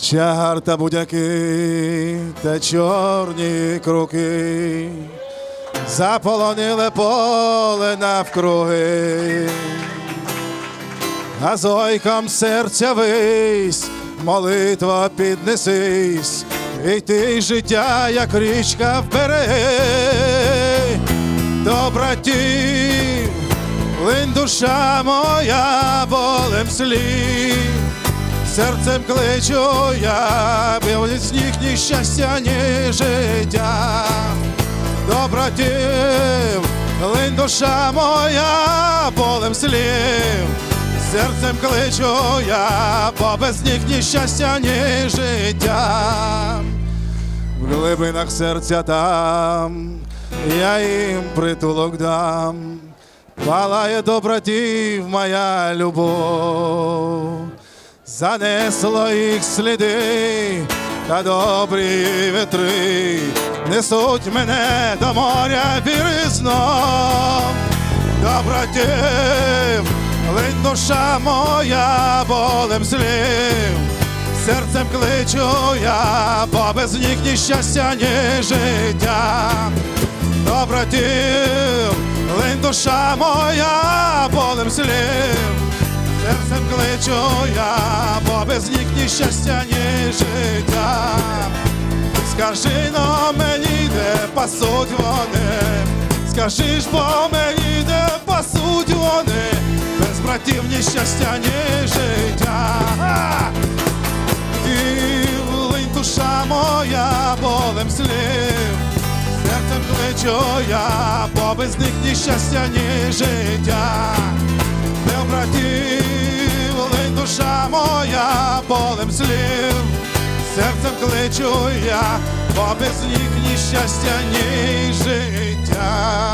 Чагар та будяки та чорні круки заполонили поле навкруги, а зойкам серця вись, молитва піднесись, і ти життя, як річка вбереги, до братів, лин душа моя болем слів. Серцем кличу я, білить сніг ні щастя, ні життя. До братів, линь душа моя, болем слів. Серцем кличу я, бо без них ні щастя, ні життя. В глибинах серця там, я їм притулок дам. Палає до братів моя любов занесло їх сліди та добрі вітри несуть мене до моря віризно, до братів, линь душа моя болем слів, серцем кличу я, бо без них ні щастя, ні життя. До братів, линь душа моя болем слів. Серцем кличу я, бо без них ні щастя, ні життя. Скажи но мені, де пасуть вони, скажи ж бо мені, де пасуть вони, без братів ні щастя, ні життя. Линь душа моя болем слів, серцем кличу я, бо без них ні щастя, ні життя. Не братів, душа моя, полем слів, серцем кличу я, бо без них ні щастя, ні життя.